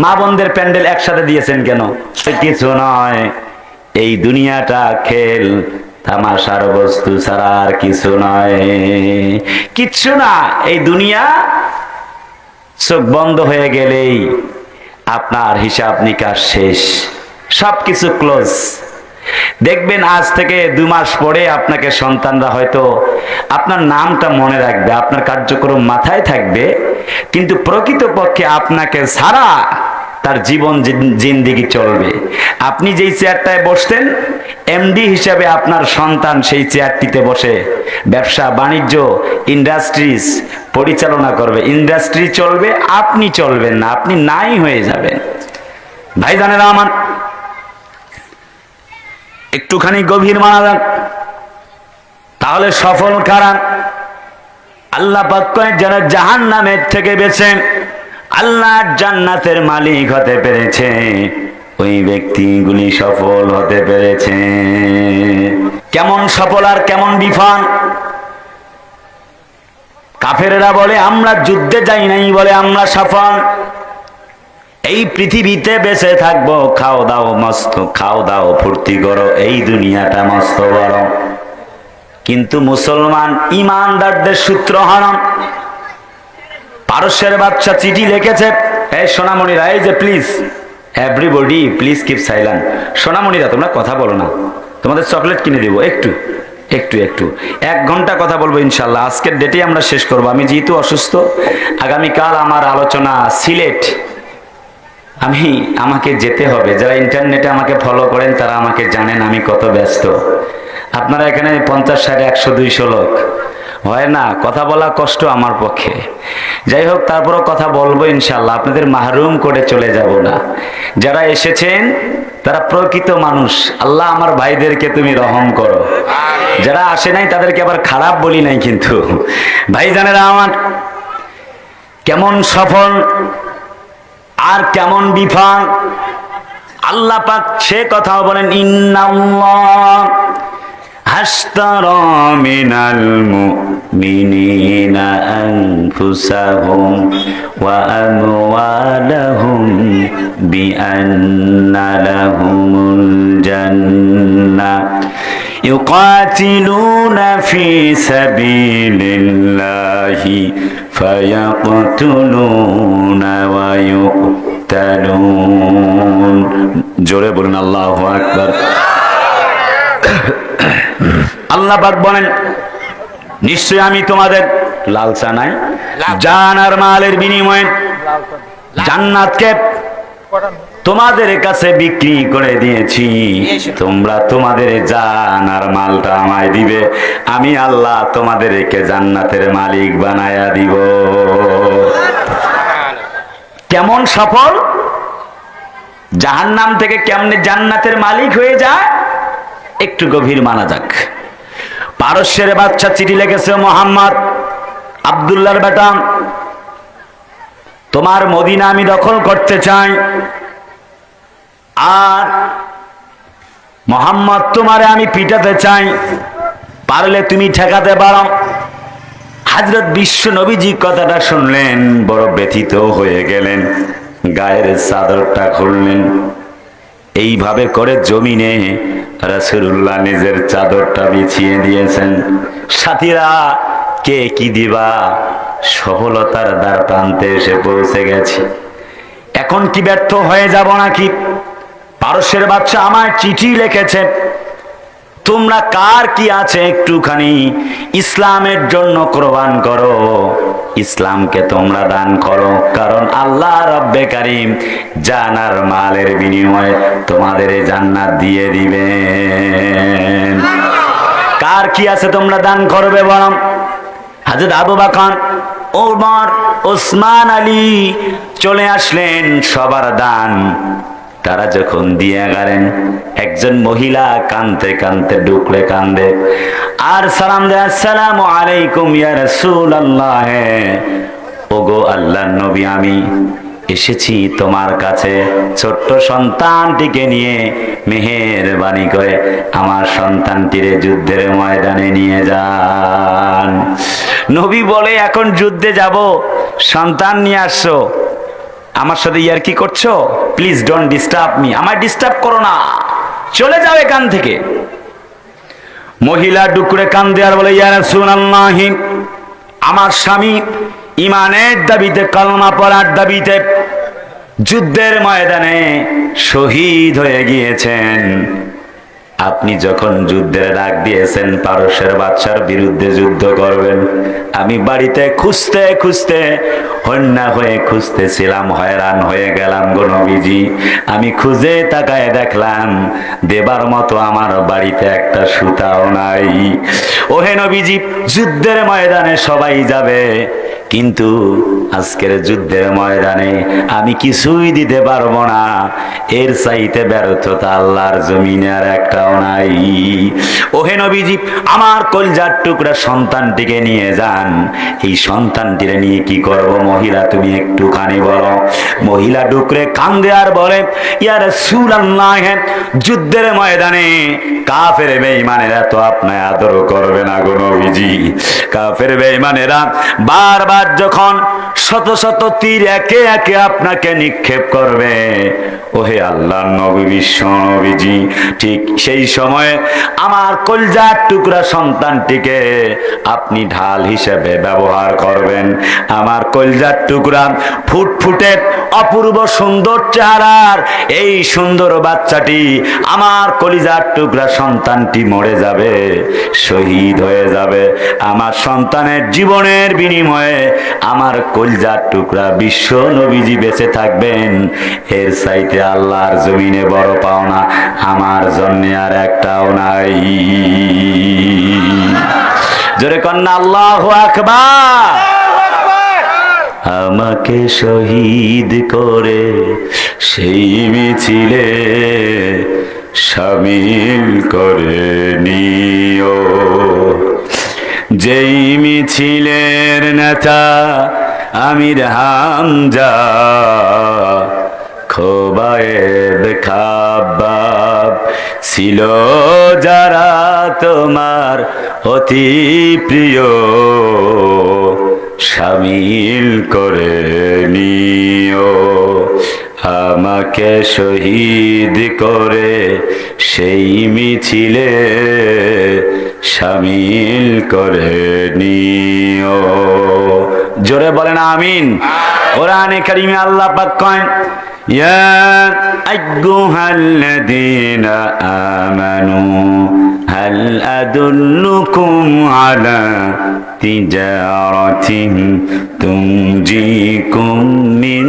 মা বোনদের প্যান্ডেল একসাথে দিয়েছেন কেন? কিছু নয়। এই দুনিয়াটা খেল, তামাশার বস্তু ছাড়া আর কিছু নয়। কিচ্ছু না, এই দুনিয়া চোখ বন্ধ হয়ে গেলেই আপনার হিসাব নিকাশ শেষ। সবকিছু ক্লোজ। দেখবেন আজ থেকে দু মাস পরে আপনাকে সন্তানরা হয়তো আপনার নামটা মনে রাখবে, আপনার কার্যক্রম মাথায় থাকবে, কিন্তু প্রকৃতপক্ষে আপনাকে ছাড়া তার জীবন জিন- জিন্দিগি চলবে। আপনি যেই চেয়ারটায় বসতেন, এমডি হিসাবে আপনার সন্তান সেই চেয়ারটিতে বসে ব্যবসা, বাণিজ্য, ইন্ডাস্ট্রিজ পরিচালনা করবে। ইন্ডাস্ট্রি চলবে, আপনি চলবেন না, আপনি নাই হয়ে যাবেন। ভাই জানেরা আমার একটুখানি গভীর মানা যান তাহলে সফল কারা? আল্লাহ পাক যারা জাহান নামের থেকে বেছে আল্লাহ জান্নাতের মালিক হতে পেরেছে। ওই ব্যক্তিগুলি সফল হতে পেরেছে। কেমন সফল আর কেমন বিফল? কাফেরেরা বলে, আমরা যুদ্ধে যাই নাই বলে, আমরা সফল। এই পৃথিবীতে বেঁচে থাকব। খাও দাও মস্ত, খাও দাও ফুর্তি করো। এই দুনিয়াটা মস্ত বড় কিন্তু মুসলমান ইমানদারদের সূত্র হরণ। পারস্যের বাচ্চা চিঠি লিখেছে। এই সোনামণিরা, এই যে please everybody please keep silent সোনামণিরা, তোমরা কথা বলো না। তোমাদের চকলেট কিনে দেবো, একটু একটু একটু। এক ঘণ্টা কথা বলব ইনশাল্লাহ। আজকের ডেটে আমরা শেষ করব। আমি যেহেতু অসুস্থ, আগামীকাল আমার আলোচনা সিলেট। আমি, আমাকে যেতে হবে। যারা ইন্টারনেটে আমাকে ফলো করেন, তারা আমাকে জানেন আমি কত ব্যস্ত। আপনারা এখানে পঞ্চাশ ষাট, একশো, দুইশো লোক। হয় না কথা বলা কষ্ট আমার পক্ষে। যাই হোক তারপরও কথা বলব ইনশাল্লাহ আপনাদের মাহরুম করে চলে যাব না। যারা এসেছেন তারা প্রকৃত মানুষ। আল্লাহ আমার ভাইদেরকে তুমি রহম করো। যারা আসে নাই তাদেরকে আবার খারাপ বলি নাই কিন্তু। ভাই ভাইজানেরা আমার কেমন সফল আর কেমন বিফল আল্লাহ পাক সে কথাও বলেন ইন্নাল্লাহ اشترى من المؤمنين أنفسهم وأموالهم بأن لهم الجنة يقاتلون في سبيل الله فيقتلون ويقتلون جوري بولن الله أكبر আল্লাহ পাক বলেন নিশ্চয় আমি তোমাদের লালসা নাই। জান আর মালের বিনিময়ে জান্নাতকে তোমাদের কাছে বিক্রি করে দিয়েছি। তোমরা তোমাদের জান আর মালটা আমায় দিবে। আমি আল্লাহ তোমাদেরকে জান্নাতের মালিক বানায়া দিব। কেমন সফল? জাহান্নাম থেকে কেমনে জান্নাতের মালিক হয়ে যায়? একটু গভীর মানা যাক। পারস্যের বাচ্চা চিঠি লেগেছে মোহাম্মদ আবদুল্লাহর বেটা। তোমার মদিনা আমি দখল করতে চাই। আর মোহাম্মদ তোমারে আমি পিটাতে চাই। পারলে তুমি ঠেকাতে পারো। হাজরত বিশ্ব নবীজি কথাটা শুনলেন, বড় ব্যথিত হয়ে গেলেন, গায়ের চাদরটা খুললেন। এইভাবে করে জমিনে রাসূলুল্লাহ নিজের চাদরটা বিছিয়ে দিয়েছেন। সাথীরা, কে কি দিবা? সফলতার দ্বার প্রান্তে এসে পৌঁছে গেছি। এখন কি ব্যর্থ হয়ে যাব নাকি? পারস্যের বাচ্চা আমায় চিঠি লিখেছে তোমরা কার কি আছে একটুখানি ইসলামের জন্য কোরবান করো? ইসলামকে তোমরা দান করো, কারণ আল্লাহ রব্বে কারিম জানার মালের বিনিময়ে তোমাদের জান্নাত দিয়ে দিবেন। কার কি আছে তোমরা দান করবে বরং হাজরত আবু বাকান ওমর, ওসমান আলী চলে আসলেন সবার দান। তারা যখন দিয়ে গেলেন, একজন মহিলা কানতে কানতে ডুকলে কান্দে, আর সালাম দেয় আসসালামু আলাইকুম ইয়া রাসূলুল্লাহ। ওগো আল্লাহর নবী, আমি এসেছি তোমার কাছে ছোট্ট সন্তানটিকে নিয়ে মেহেরবানি করে আমার সন্তানটিরে যুদ্ধের ময়দানে নিয়ে যান। নবী বলে, এখন যুদ্ধে যাব, সন্তান নিয়ে আসছো। আমার সাথে ইয়ার কি করছ? প্লিজ ডোন্ট ডিস্টার্ব মি আমায় ডিস্টার্ব করো না। চলে যাও এখান থেকে। মহিলা ডুকুরে কান দেওয়ার বলে ইয়ার সুনাল্লাহি আমার স্বামী ইমানের দাবিতে, কলমা পড়ার দাবিতে যুদ্ধের ময়দানে শহীদ হয়ে গিয়েছেন। আপনি যখন যুদ্ধের ডাক দিয়েছেন পারস্যের বাচ্চার বিরুদ্ধে যুদ্ধ করবেন, আমি বাড়িতে খুঁজতে খুঁজতে হন্যা হয়ে খুঁজতেছিলাম, হয়রান হয়ে গেলাম গো নবীজি। আমি খুঁজে তাকায় দেখলাম, দেবার মতো আমার বাড়িতে একটা সুতাও নাই। ওহে নবীজি, যুদ্ধের ময়দানে সবাই যাবে, কিন্তু আজকের যুদ্ধের ময়দানে আমি কিছুই দিতে পারব না। এর চাইতে ব্যর্থতা আল্লাহর জমিনে আর একটাও নাই। ওহে নবীজি, আমার কলজার টুকরা সন্তানটিকে নিয়ে যান। এই নিয়ে কি করব মহিলা, তুমি একটুখানি বলো। মহিলা ডুকরে বলে ইয়ার যুদ্ধের ময়দানে কাফের তো আপনায় আদর করবে না গো নবীজি। কাফের বেঈমানেরা বারবার যখন শত শত তীর একে একে আপনাকে নিক্ষেপ করবে ওহে আল্লাহ নবী, বিশ্ব নবীজি, ঠিক সেই সময়ে আমার কলজার টুকরা সন্তানটিকে আপনি ঢাল হিসেবে ব্যবহার করবেন। আমার কলজার টুকরা ফুটফুটে অপূর্ব সুন্দর চেহারার এই সুন্দর বাচ্চাটি আমার কলিজার টুকরা সন্তানটি মরে যাবে, শহীদ হয়ে যাবে। আমার সন্তানের জীবনের বিনিময়ে আমার কলজার টুকরা বিশ্ব নবীজি বেঁচে থাকবেন। এর সাইতে আল্লাহর জমিনে বড় পাওনা, আমার জন্য আর একটাও নাই। জোরে কন্যা, আল্লাহ আকবার। আমাকে শহীদ করে সেই মিছিলে সামিল করে নিও। যেই মিছিলের নেতা আমির হামজা খোবায়েদ খাবাব ছিল যারা তোমার অতি প্রিয়। সামিল করে নিও। আমাকে শহীদ করে সেই মিছিলে সামিল করে নিও। জোরে বলেন আমিন। কোরআনে কারিমে আল্লাহ পাক কয়, ইয়া আইয়ুহাল্লাযীনা আমানু, হাল আদুল্লুকুম আলা তিজারাতিন তুমজিকুম মিন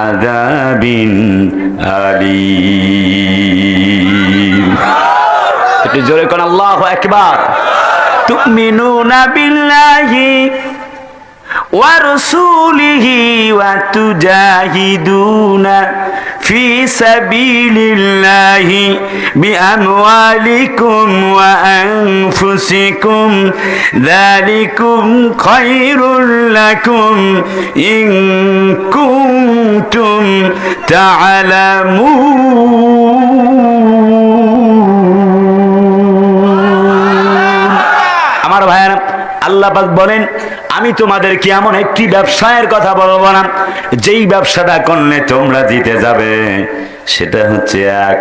আযাবিন আলী জোরে কোন আল্লাহ একবার তুমিনুনা বিল্লাহি ورسوله وتجاهدون في سبيل الله بأموالكم وأنفسكم ذلكم خير لكم إن كنتم تعلمون আল্লাহ বলেন, আমি তোমাদেরকে এমন একটি ব্যবসায়ের কথা বলব না, যেই ব্যবসাটা করলে তোমরা জিতে যাবে। সেটা হচ্ছে এক,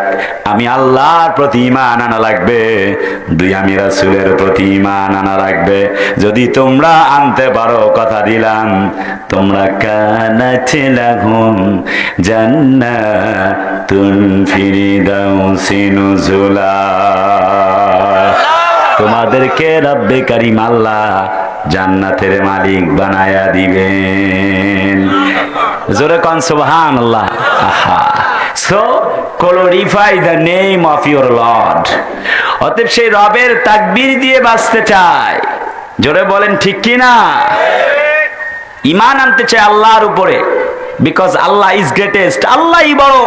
আমি আল্লাহর প্রতি ইমান আনা লাগবে, দুই, আমি রাসুলের প্রতি ইমান আনা লাগবে। যদি তোমরা আনতে পারো কথা দিলাম, তোমরা কানাছে লাগুম জান্না তুন ফিরি দাও সিনুজুলা তোমাদেরকে রব্বে কারিম আল্লাহ জান্নাতের মালিক বানায়া দিবেন। জোরে কন সুবহান আল্লাহ আহা। So glorify the name of your lord অতএব সেই রবের তাকবীর দিয়ে বাঁচতে চায়। জোরে বলেন, ঠিক কি না? ইমান আনতে চায় আল্লাহর উপরে। বিকজ আল্লাহ ইজ গ্রেটেস্ট আল্লাহই বড়।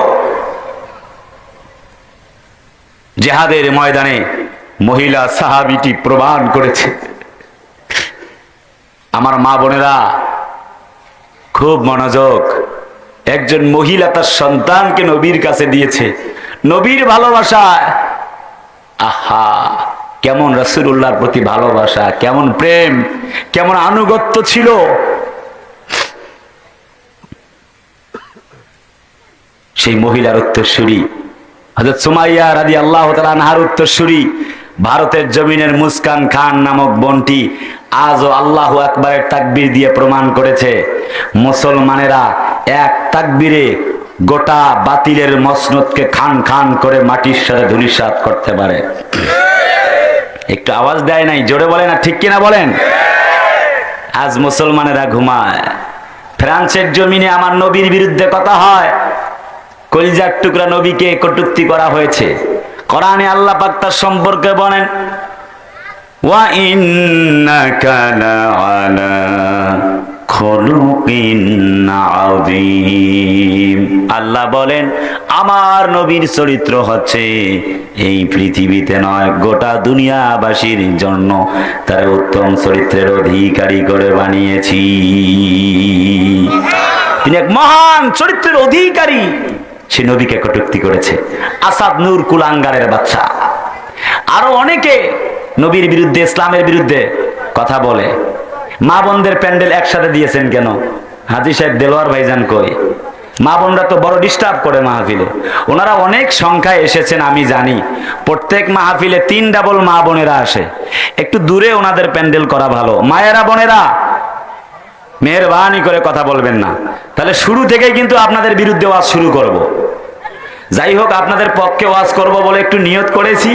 জেহাদের ময়দানে মহিলা সাহাবিটি প্রমাণ করেছে। আমার মা বোনেরা, খুব মনোযোগ। একজন মহিলা তার সন্তানকে নবীর কাছে দিয়েছে। নবীর ভালোবাসা, আহা, কেমন রসুল্লাহর প্রতি ভালোবাসা, কেমন প্রেম, কেমন আনুগত্য ছিল। সেই মহিলার উত্তরসূরি হজরত সুমাইয়া রাদি আল্লাহ নাহার উত্তরসূরি ভারতের জমিনের মুস্কান খান নামক বনটি আজও আল্লাহ আকবরের তাকবির দিয়ে প্রমাণ করেছে। মুসলমানেরা এক তাকবিরে গোটা বাতিলের মসনদকে খান খান করে মাটির সাথে ধুলিসাত করতে পারে। একটু আওয়াজ দেয় নাই, জোরে বলে না ঠিক কিনা বলেন? আজ মুসলমানেরা ঘুমায়। ফ্রান্সের জমিনে আমার নবীর বিরুদ্ধে কথা হয়। কলিজার টুকরা নবীকে কটুক্তি করা হয়েছে। কোরআনে আল্লাহ পাক তার সম্পর্কে বলেন আল্লাহ বলেন, আমার নবীর চরিত্র হচ্ছে এই পৃথিবীতে নয়, গোটা দুনিয়াবাসীর জন্য তার উত্তম চরিত্রের অধিকারী করে বানিয়েছি। তিনি এক মহান চরিত্রের অধিকারী। সে নবীকে কটুক্তি করেছে। আসাদ নূর কুলাঙ্গারের বাচ্চা। আরও অনেকে নবীর বিরুদ্ধে, ইসলামের বিরুদ্ধে কথা বলে। মা বোনদের প্যান্ডেল একসাথে দিয়েছেন কেন? হাজি সাহেব দেলোয়ার ভাইজান কই? মা বোনরা তো বড় ডিস্টার্ব করে মাহফিলে। ওনারা অনেক সংখ্যায় এসেছেন, আমি জানি। প্রত্যেক মাহফিলে তিন ডাবল মা বোনেরা আসে। একটু দূরে ওনাদের প্যান্ডেল করা ভালো। মায়েরা বোনেরা মেহরবানি করে কথা বলবেন না তাহলে শুরু থেকেই কিন্তু আপনাদের বিরুদ্ধে ওয়াজ শুরু করব। যাই হোক, আপনাদের পক্ষে ওয়াজ করব বলে একটু নিয়ত করেছি